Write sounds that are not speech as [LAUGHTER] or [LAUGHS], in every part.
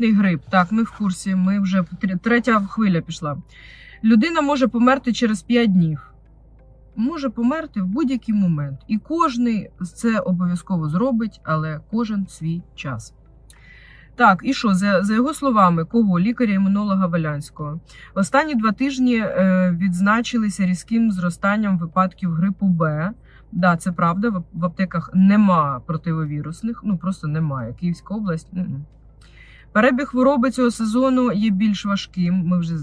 грип. Так, ми в курсі. Ми вже третя хвиля пішла. Людина може померти через 5 днів. Може померти в будь-який момент. І кожен це обов'язково зробить, але кожен свій час. Так, і що, за, за його словами, кого? Лікаря-імунолога Валянського. Останні два тижні е, відзначилися різким зростанням випадків грипу Б. Да, це правда. В, аптеках нема противовірусних, ну просто немає. Київська область. м-м. Перебіг хвороби цього сезону є більш важким. Ми вже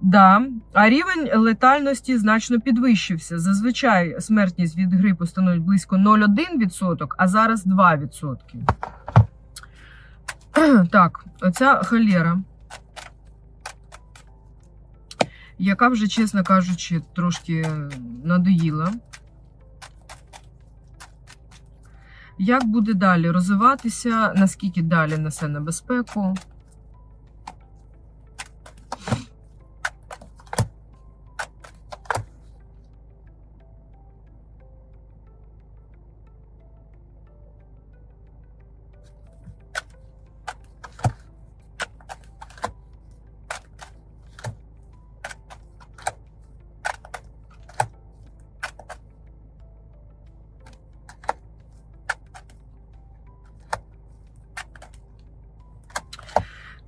Да, а рівень летальності значно підвищився. Зазвичай смертність від грипу становить близько 0,1%, а зараз 2%. [CLEARS THROAT] Так, оця холера, яка вже, чесно кажучи, трошки надоїла. Як буде далі розвиватися, наскільки далі несе небезпеку?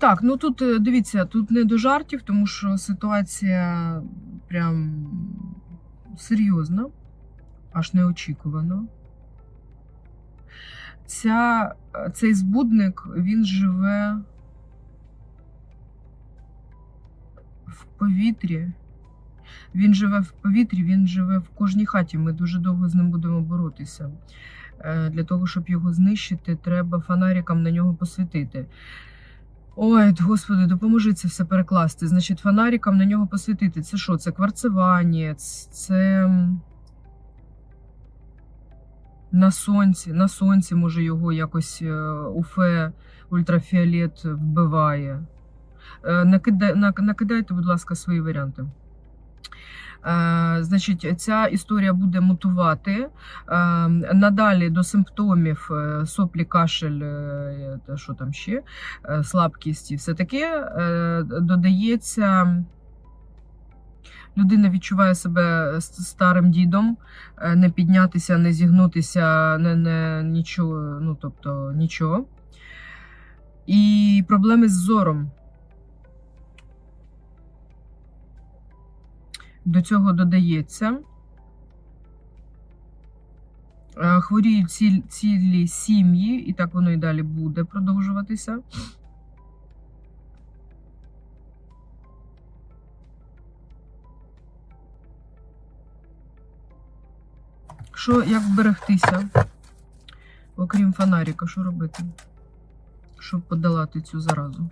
Так, ну тут е, дивіться, тут не до жартів, тому що ситуація прям серйозна, аж неочікувано. Ця, е, цей збудник він живе в повітрі. Він живе в повітрі, він живе в кожній хаті. Ми дуже довго з ним будемо боротися. Е, Для того, щоб його знищити, треба фонарикам на нього посвітити. Ой, господи, допоможи це все перекласти. Значить, фонарикам на нього посвітити. Це що? Це кварцевання, це на сонці. На сонці, може, його якось е, уфе ультрафіолет вбиває. Е, Накидай, накидайте, будь ласка, свої варіанти. Е, Значить, ця історія буде мутувати. Е, Надалі до симптомів е, соплі, кашель, що там ще, слабкість і все таке додається. Людина відчуває себе старим дідом, не піднятися, не зігнутися, не, не нічого, ну тобто нічого. І проблеми з зором. До цього додається. Е, Хворіють ціль, цілі сім'ї, і так воно і далі буде продовжуватися. Що, як вберегтися? Окрім фонарика, що робити? Щоб подолати цю заразу?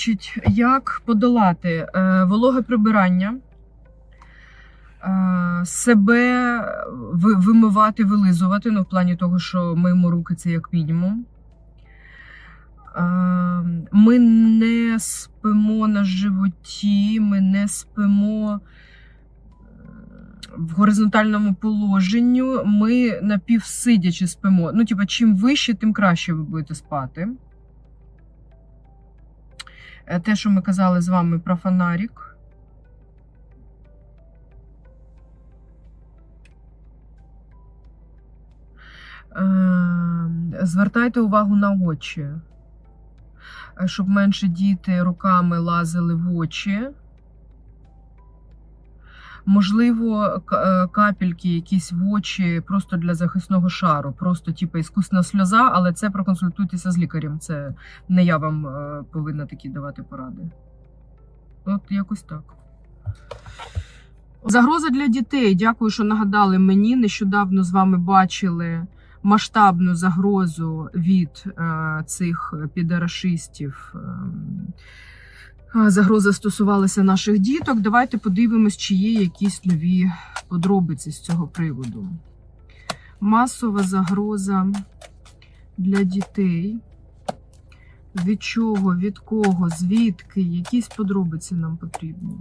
Значить, як подолати е, вологе прибирання, е, себе вимивати, вилизувати, ну, в плані того, що миємо руки, це як мінімум. Е, Ми не спимо на животі, ми не спимо в горизонтальному положенні, ми напівсидячи спимо. Ну, типа, чим вище, тим краще ви будете спати. Е, Те, що ми казали з вами про фонарик. Е, Звертайте увагу на очі, щоб менше діти руками лазили в очі. Можливо, е, капельки якісь в очі просто для захисного шару, просто типу іскусна сльоза, але це проконсультуйтеся з лікарем. Це не я вам е, повинна такі давати поради. От якось так. Загроза для дітей. Дякую, що нагадали мені. Нещодавно з вами бачили масштабну загрозу від е, цих підарашистів. Е, загроза стосувалася наших діток. Давайте подивимось, чи є якісь нові подробиці з цього приводу. Масова загроза для дітей. Від чого, від кого, звідки, якісь подробиці нам потрібні.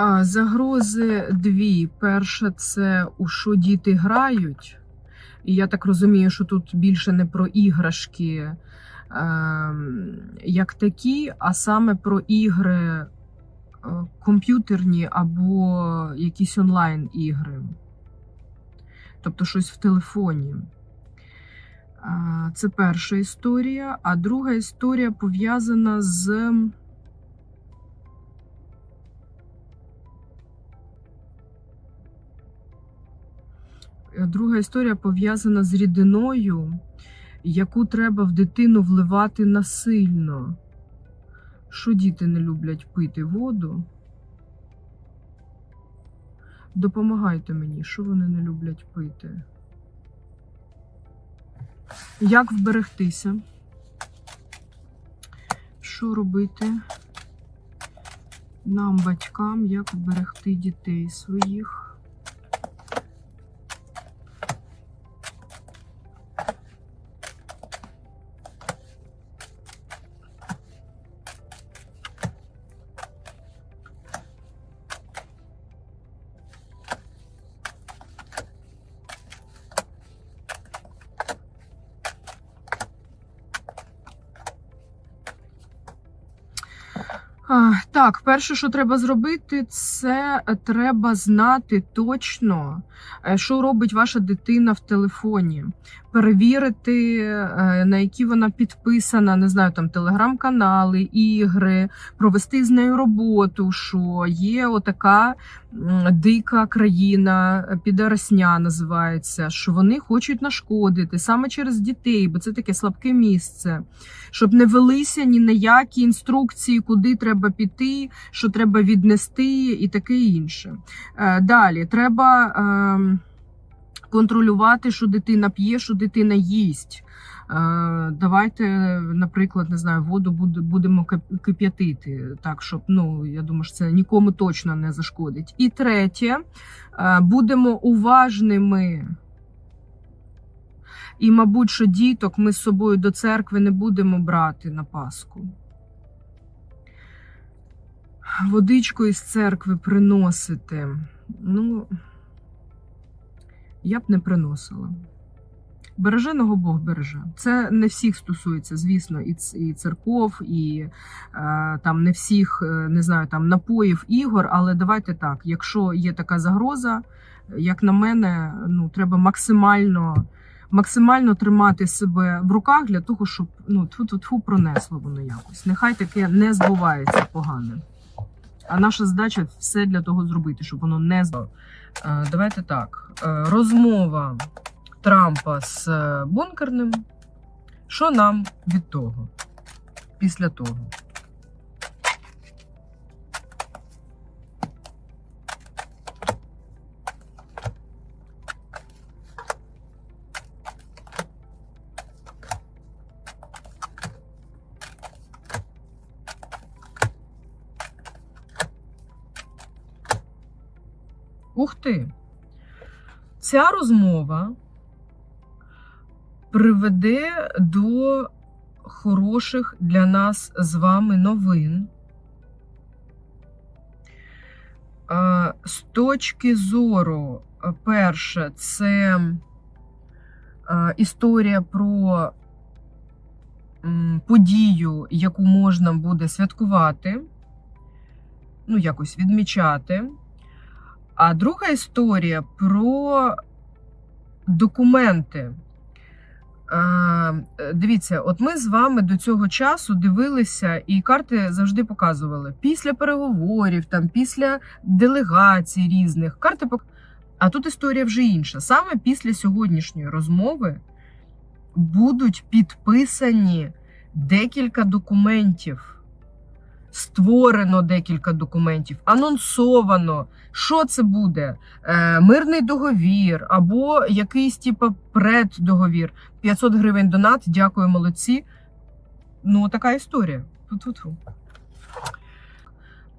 А, Загрози дві. Перша це у що діти грають. І я так розумію, що тут більше не про іграшки ем, як такі, а саме про ігри е, комп'ютерні або якісь онлайн-ігри. Тобто щось в телефоні. А, Це перша історія. А друга історія пов'язана з. Друга історія пов'язана з рідиною, яку треба в дитину вливати насильно. Що діти не люблять пити воду? Допомагайте мені, що вони не люблять пити? Як вберегтися? Що робити нам, батькам, як вберегти дітей своїх? Так, перше, що треба зробити, це треба знати точно, е, що робить ваша дитина в телефоні. Перевірити, е, на які вона підписана, не знаю, там телеграм-канали, ігри, провести з нею роботу, що є отака дика країна, підаросня називається, що вони хочуть нашкодити саме через дітей, бо це таке слабке місце, щоб не велися ні на які інструкції, куди треба піти, що треба віднести і таке інше. Е, Далі треба. Контролювати, що дитина п'є, що дитина їсть. Е, Давайте, наприклад, не знаю, воду будемо кип'ятити, так щоб ну я думаю, що це нікому точно не зашкодить. І третє, е, будемо уважними. І, мабуть, що діток ми з собою до церкви не будемо брати на Пасху. Водичку із церкви приносити. Ну, я б не приносила. Береженого Бог береже. Це не всіх стосується, звісно, і, церков, і е, там не всіх, е, не знаю, там напоїв, ігор. Але давайте так: якщо є така загроза, як на мене, ну треба максимально, максимально тримати себе в руках для того, щоб ну тфу-тфу-тфу пронесло воно якось. Нехай таке не збувається погане. А наша задача все для того зробити, щоб воно не збувалося. Е, Давайте так. Е, Розмова Трампа з е, бункерним. Що нам від того? Після того? Ця розмова приведе до хороших для нас з вами новин. З точки зору, перше, це історія про подію, яку можна буде святкувати, ну, якось відмічати. А друга історія про документи. Е, Дивіться, от ми з вами до цього часу дивилися, і карти завжди показували після переговорів, там після делегацій різних. Карти. А тут історія вже інша. Саме після сьогоднішньої розмови будуть підписані декілька документів. Створено декілька документів, анонсовано. Що це буде? Е, мирний договір або якийсь типу преддоговір. 500 гривень донат. Дякую, молодці. Ну, така історія. Ту-ту-ту.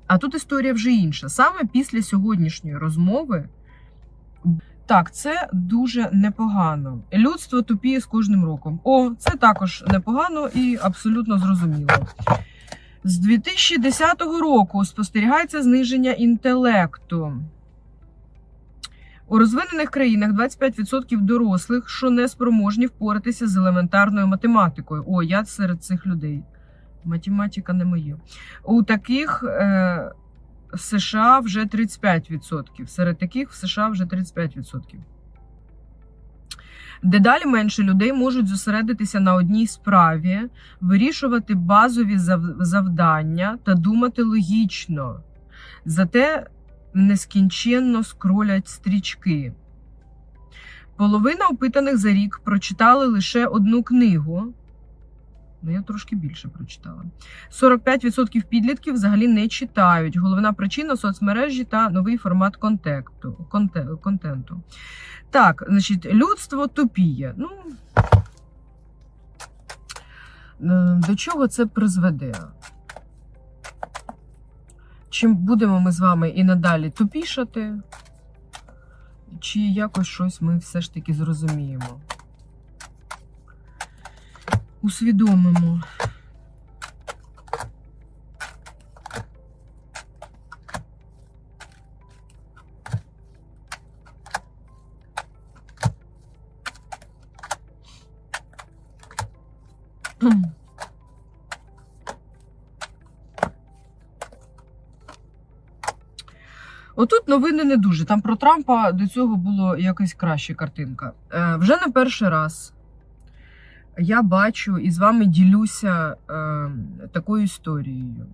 А тут історія вже інша. Саме після сьогоднішньої розмови. Так, це дуже непогано. Людство тупіє з кожним роком. О, це також непогано і абсолютно зрозуміло. З 2010 року спостерігається зниження інтелекту. У розвинених країнах 25% дорослих, що не спроможні впоратися з елементарною математикою. О, я серед цих людей. Математика не моє. У таких е, США вже 35%. Серед таких в США вже 35%. Дедалі менше людей можуть зосередитися на одній справі, вирішувати базові завдання та думати логічно. Зате нескінченно скролять стрічки. Половина опитаних за рік прочитали лише одну книгу. Ну, я трошки більше прочитала. 45% підлітків взагалі не читають. Головна причина соцмережі та новий формат контенту. контенту. Так, значить, людство тупіє. Ну, е, до чого це призведе? Чим будемо ми з вами і надалі тупішати, чи якось щось ми все ж таки зрозуміємо? Усвідомимо. Отут новини не дуже. Там про Трампа до цього було якась краща картинка. Е, вже не перший раз я бачу і з вами ділюся е, такою історією.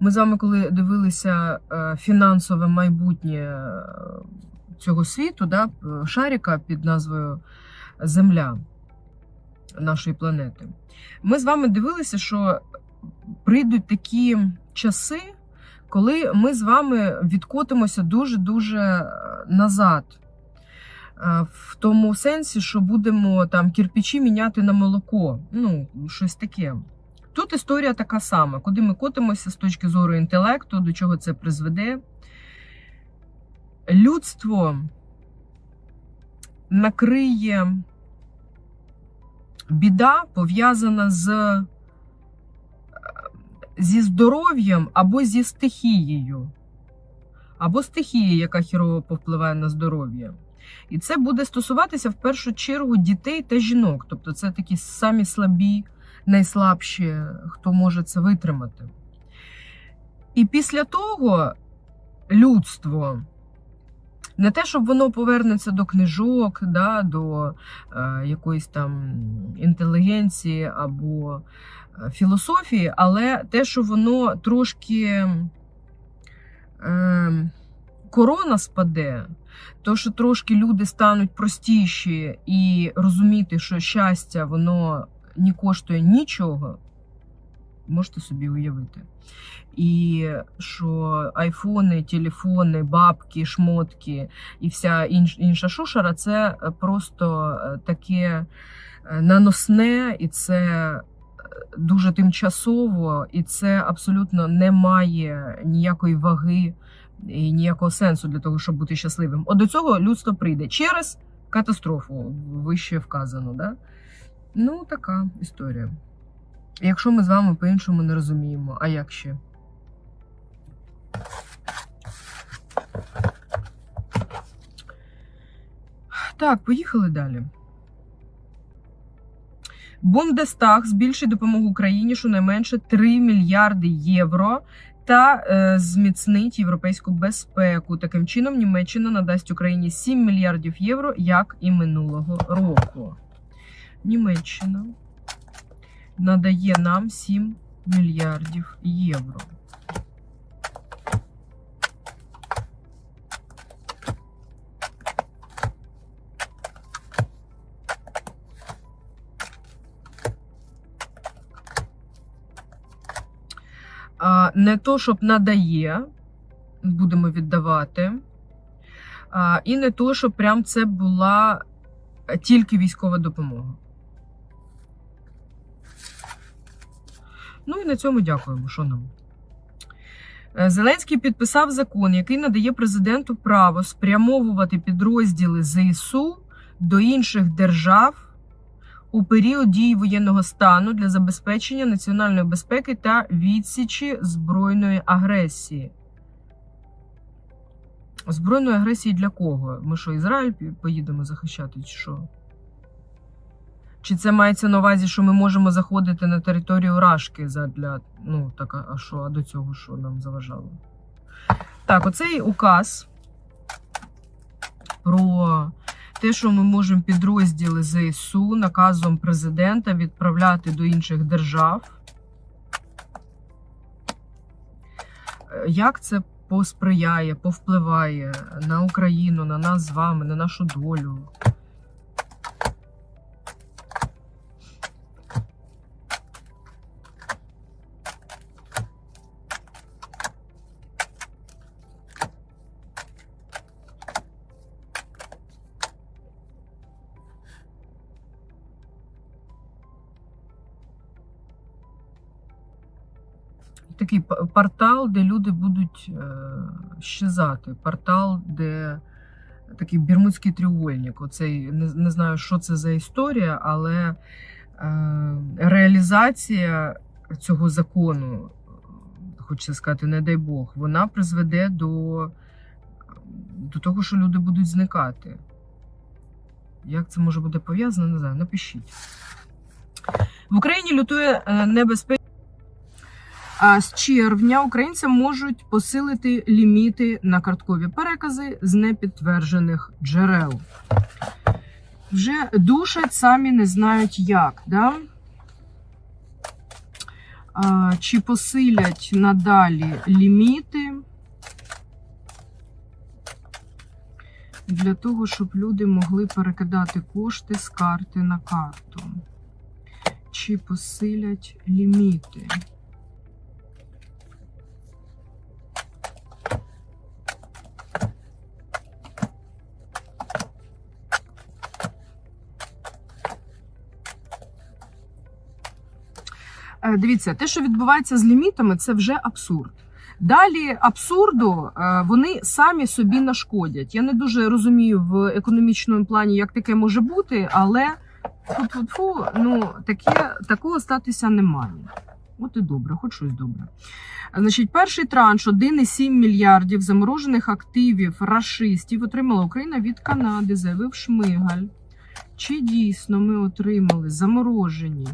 Ми з вами, коли дивилися е, фінансове майбутнє е, цього світу, да, шаріка під назвою Земля нашої планети, ми з вами дивилися, що прийдуть такі часи, коли ми з вами відкотимося дуже-дуже назад. В тому сенсі, що будемо там кирпичі міняти на молоко. Ну, щось таке. Тут історія така сама, куди ми котимося з точки зору інтелекту, до чого це призведе. Людство накриє біда, пов'язана з зі здоров'ям або зі стихією, або стихія, яка хірово повпливає на здоров'я. І це буде стосуватися в першу чергу дітей та жінок. Тобто це такі самі слабі, найслабші, хто може це витримати. І після того людство. Не те, щоб воно повернеться до книжок, да, до е, якоїсь там інтелігенції або е, філософії, але те, що воно трошки е, корона спаде, то що трошки люди стануть простіші і розуміти, що щастя воно не коштує нічого, можете собі уявити. І що айфони, телефони, бабки, шмотки і вся інша шушера це просто таке наносне, і це дуже тимчасово, і це абсолютно не має ніякої ваги і ніякого сенсу для того, щоб бути щасливим. От до цього людство прийде через катастрофу, вище вказано. Да? Ну, така історія. Якщо ми з вами по-іншому не розуміємо, а як ще? Так, поїхали далі. Бундестаг збільшить допомогу Україні щонайменше 3 мільярди євро та е, зміцнить європейську безпеку. Таким чином, Німеччина надасть Україні 7 мільярдів євро, як і минулого року. Німеччина надає нам 7 мільярдів євро. Не то, щоб надає, будемо віддавати, і не то, щоб прям це була тільки військова допомога. Ну і на цьому дякуємо. Що нам? Е, Зеленський підписав закон, який надає президенту право спрямовувати підрозділи ЗСУ до інших держав у період дії воєнного стану для забезпечення національної безпеки та відсічі збройної агресії. Збройної агресії для кого? Ми що, Ізраїль поїдемо захищати, чи що? Чи це мається на увазі, що ми можемо заходити на територію Рашки задля. Ну, так, а що, а до цього що нам заважало? Так, оцей указ про те, що ми можемо підрозділи ЗСУ наказом президента відправляти до інших держав. Е, Як це посприяє, повпливає на Україну, на нас з вами, на нашу долю? Такий портал, де люди будуть е, щезати. Портал, де такий бірмудський треугольник. Оцей не, не знаю, що це за історія, але е, реалізація цього закону, хочеться сказати, не дай Бог, вона призведе до, до того, що люди будуть зникати. Як це може бути пов'язано, не знаю. Напишіть. В Україні лютує е, небезпека. А з червня українці можуть посилити ліміти на карткові перекази з непідтверджених джерел. Вже душать самі не знають як. Да? Чи посилять надалі ліміти для того, щоб люди могли перекидати кошти з карти на карту? Чи посилять ліміти? Дивіться, те, що відбувається з лімітами, це вже абсурд. Далі абсурду е, вони самі собі нашкодять. Я не дуже розумію в економічному плані, як таке може бути, але фу-фу-фу, ну таке такого статися не має. От і добре, хоч щось добре. Значить, перший транш 1,7 мільярдів заморожених активів рашистів отримала Україна від Канади, заявив Шмигаль. Чи дійсно ми отримали заморожені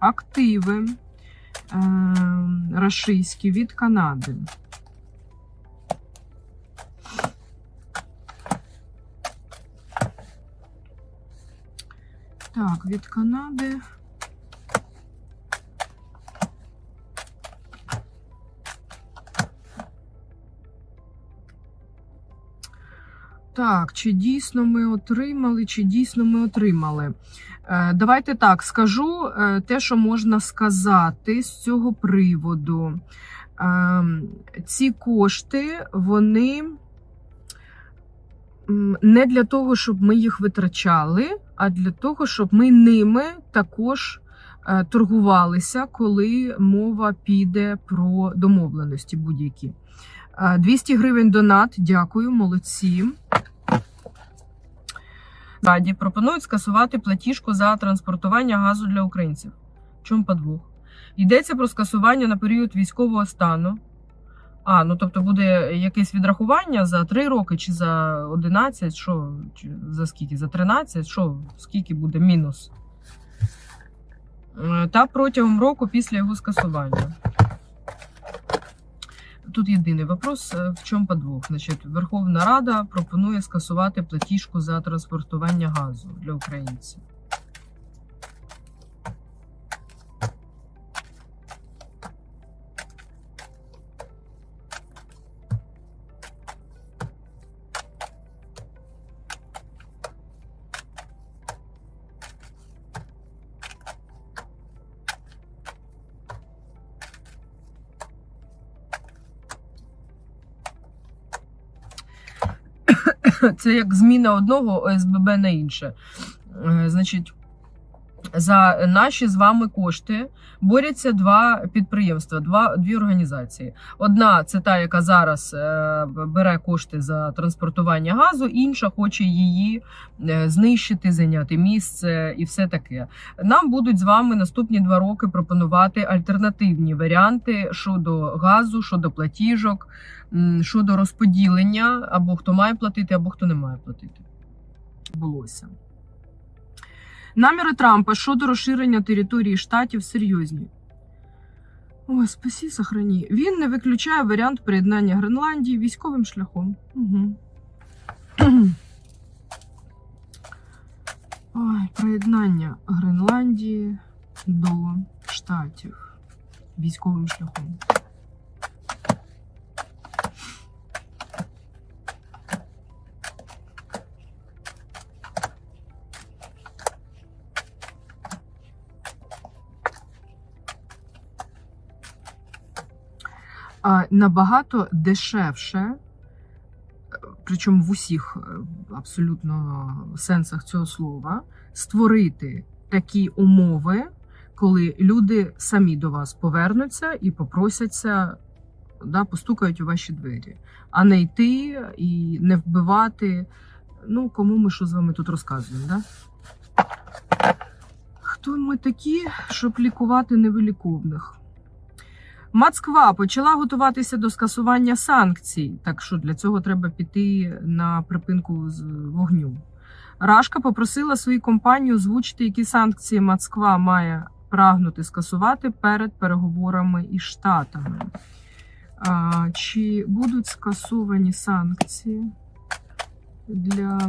активи е, рашистські від Канади? Так, від Канади. Так, чи дійсно ми отримали, чи дійсно ми отримали? Е, Давайте так скажу е, те, що можна сказати з цього приводу. Е, Ці кошти, вони не для того, щоб ми їх витрачали, а для того, щоб ми ними також е, торгувалися, коли мова піде про домовленості будь-які. Е, 200 гривень донат. Дякую, молодці. Раді пропонують скасувати платіжку за транспортування газу для українців. Чому подвох? Йдеться про скасування на період військового стану. А, ну тобто буде якесь відрахування за 3 роки чи за 11, що чи за скільки? За 13, що скільки буде мінус? Е, Та протягом року після його скасування. Тут єдиний вопрос, е, в чому подвох. Значить, Верховна Рада пропонує скасувати платіжку за транспортування газу для українців. [LAUGHS] Це як зміна одного ОСББ на інше. Е, Значить, за наші з вами кошти борються два підприємства, два, дві організації. Одна це та, яка зараз е, бере кошти за транспортування газу, інша хоче її е, знищити, зайняти місце і все таке. Нам будуть з вами наступні два роки пропонувати альтернативні варіанти щодо газу, щодо платіжок, щодо розподілення, або хто має платити, або хто не має платити. Булося. Наміри Трампа щодо розширення території штатів серйозні. Ой, спасі, сохрані. Він не виключає варіант приєднання Гренландії військовим шляхом. Угу. [CLEARS THROAT] Ой, приєднання Гренландії до штатів військовим шляхом. Набагато дешевше, е, причому в усіх е, абсолютно сенсах цього слова, створити такі умови, коли люди самі до вас повернуться і попросяться, да, постукають у ваші двері, а не йти і не вбивати. Ну, кому ми що з вами тут розказуємо, да? Хто ми такі, щоб лікувати невиліковних? Москва почала готуватися до скасування санкцій, так що для цього треба піти на припинку з вогню. Рашка попросила свою компанію озвучити, які санкції Москва має прагнути скасувати перед переговорами із Штатами. А, чи будуть скасовані санкції для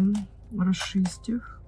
расистів?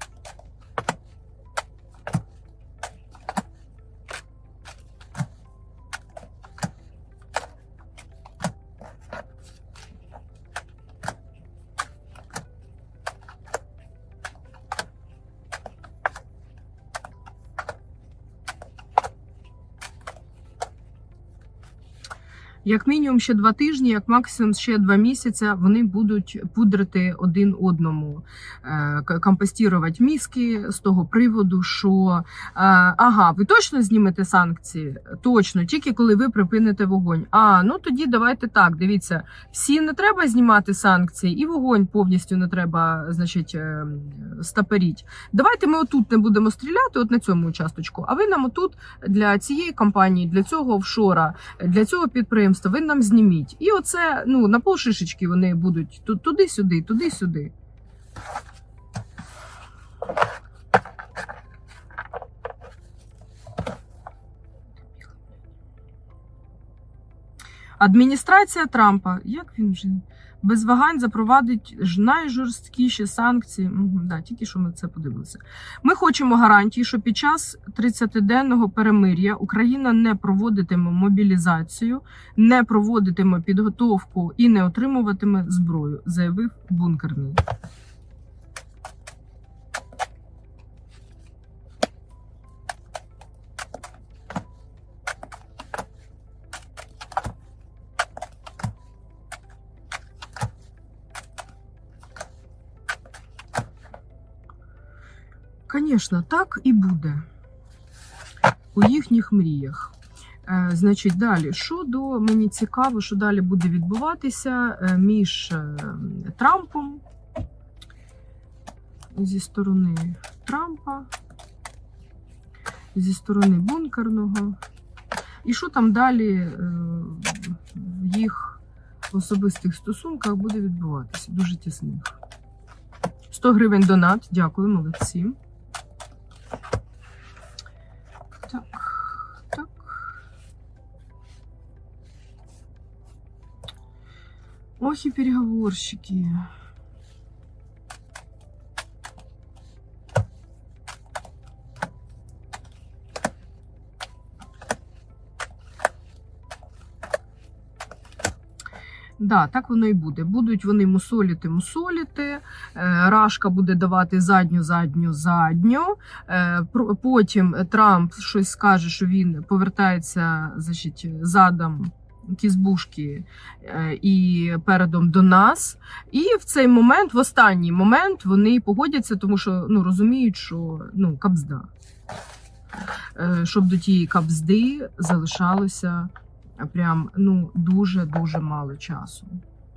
Як мінімум ще два тижні, як максимум ще два місяці, вони будуть пудрити один одному, е, компостувати мізки з того приводу, що е, ага, ви точно знімете санкції? Точно, тільки коли ви припините вогонь. А ну тоді давайте так. Дивіться, всі не треба знімати санкції, і вогонь повністю не треба, значить, е, стаперіть. Давайте ми отут не будемо стріляти, от на цьому участочку. А ви нам отут для цієї компанії, для цього офшора, для цього підприємства ви нам зніміть. І оце ну на полшишечки вони будуть туди-сюди, туди-сюди. Адміністрація Трампа, як він вже без вагань запровадить ж найжорсткіші санкції. Да, тільки що ми це подивилися. Ми хочемо гарантії, що під час 30-денного перемир'я Україна не проводитиме мобілізацію, не проводитиме підготовку і не отримуватиме зброю, заявив бункерний. Звісно, так і буде у їхніх мріях. Е, Значить, далі, що до мені цікаво, що далі буде відбуватися е, між е, Трампом зі сторони Трампа, зі сторони бункерного. І що там далі в їх особистих стосунках буде відбуватися? Дуже тісних. 100 гривень донат. Дякую, молодці. Ох і переговорщики. Да, так воно і буде. Будуть вони мусоліти, мусоліти. Е, Рашка буде давати задню, задню, задню. Е, Потім Трамп щось скаже, що він повертається значить, задом кізбушки е, і передом до нас. І в цей момент, в останній момент, вони погодяться, тому що ну, розуміють, що ну, кабзда. Е, Щоб до тієї кабзди залишалося прям ну, дуже-дуже мало часу.